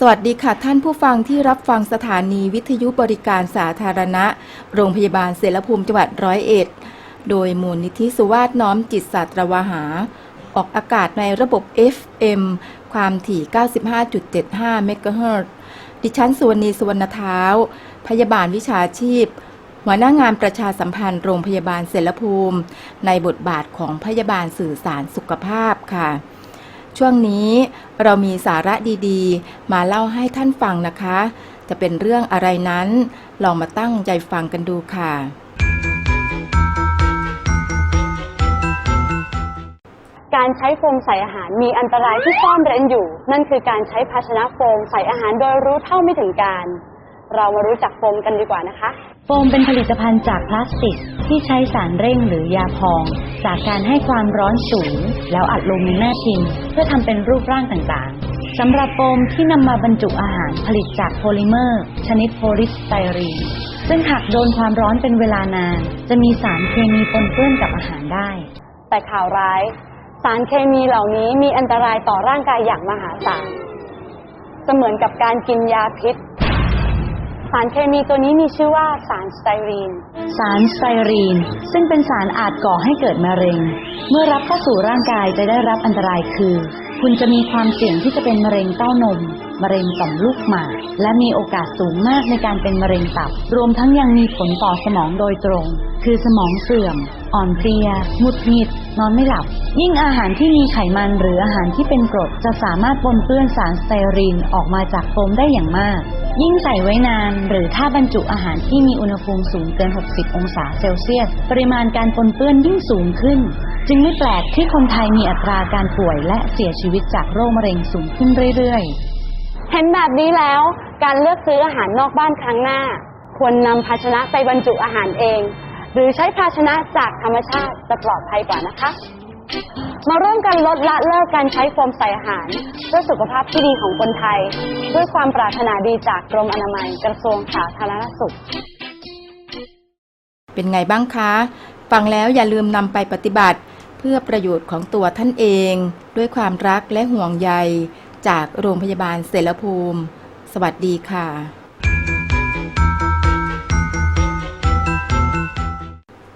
สวัสดีค่ะท่านผู้ฟังที่รับฟังสถานีวิทยุบริการสาธารณะ โรงพยาบาลเสรภูมิจังหวัดร้อยเอ็ด โดยมูลนิธิสุวาสน้อมจิตศาสตรวหา ออกอากาศในระบบ FM ความถี่ 95.75 เมกะเฮิรตดิฉันสุวรรณีสุวรรณเท้า พยาบาลวิชาชีพ หัวหน้างานประชาสัมพันธ์โรงพยาบาลเสรภูมิ ในบทบาทของพยาบาลสื่อสารสุขภาพค่ะ ช่วงนี้เรามีสาระดีๆ มาเล่าให้ท่านฟังนะคะ จะเป็นเรื่องอะไรนั้น ลองมาตั้งใจฟังกันดูค่ะ การใช้โฟมใส่อาหารมีอันตรายที่ซ่อนเร้นอยู่ นั่นคือการใช้ภาชนะโฟมใส่อาหารโดยรู้เท่าไม่ถึงการ เรามารู้จักโฟมกันดีกว่านะคะ โฟมเป็นผลิตภัณฑ์จากพลาสติก ที่ใช้สารเร่งหรือยาพอง จากการให้ความร้อนสูง แล้วอัดลงในแม่พิมพ์ เพื่อทำเป็นรูปร่างต่างๆสำหรับโฟมที่นำมาบรรจุอาหารผลิตจากโพลิเมอร์ ชนิดโพลิสไตรีนซึ่งหากโดนความร้อนเป็นเวลานาน จะมีสารเคมีปนเปื้อนกับอาหารได้ แต่ข่าวร้าย สารเคมีเหล่านี้มีอันตรายต่อร่างกายอย่างมหาศาลเสมือนกับการกินยาพิษ สารเคมีตัวนี้มีชื่อว่าสารสไตรีน สารสไตรีน ซึ่งเป็นสารอาจก่อให้เกิดมะเร็ง เมื่อรับเข้าสู่ร่างกายจะได้รับอันตรายคือ คุณจะมีความเสี่ยงที่จะเป็นมะเร็งเต้านม มะเร็งต่อมลูกหมากและมีโอกาสสูงมากในการเป็นมะเร็งตับ รวมทั้งยังมีผลต่อสมองโดยตรง คือสมองเสื่อม อ่อนเพลียหงุดหงิด นอนไม่หลับ ยิ่งอาหารที่มีไขมันหรืออาหารที่เป็นกรดจะสามารถปนเปื้อนสารสไตรีนออกมาจากโฟมได้อย่างมาก ยิ่งใส่ไว้นาน หรือถ้าบรรจุอาหารที่มีอุณหภูมิสูงเกิน 60 องศาเซลเซียส ปริมาณการปนเปื้อนยิ่งสูงขึ้น จึงไม่แปลกที่คนไทยมีอัตราการป่วยและเสียชีวิตจากโรคมะเร็งสูงขึ้นเรื่อยๆ เห็นแบบนี้แล้ว การเลือกซื้ออาหารนอกบ้านครั้งหน้า ควรนำภาชนะไปบรรจุอาหารเอง หรือใช้ภาชนะจากธรรมชาติจะปลอดภัยกว่านะคะ มาร่วมกันลดละเลิกการใช้โฟมใส่อาหาร เพื่อสุขภาพที่ดีของคนไทย ด้วยความปรารถนาดีจากกรมอนามัยกระทรวงสาธารณสุข เป็นไงบ้างคะ ฟังแล้วอย่าลืมนำไปปฏิบัติ เพื่อประโยชน์ของตัวท่านเอง ด้วยความรักและห่วงใย จากโรงพยาบาลเสรภูมิ สวัสดีค่ะ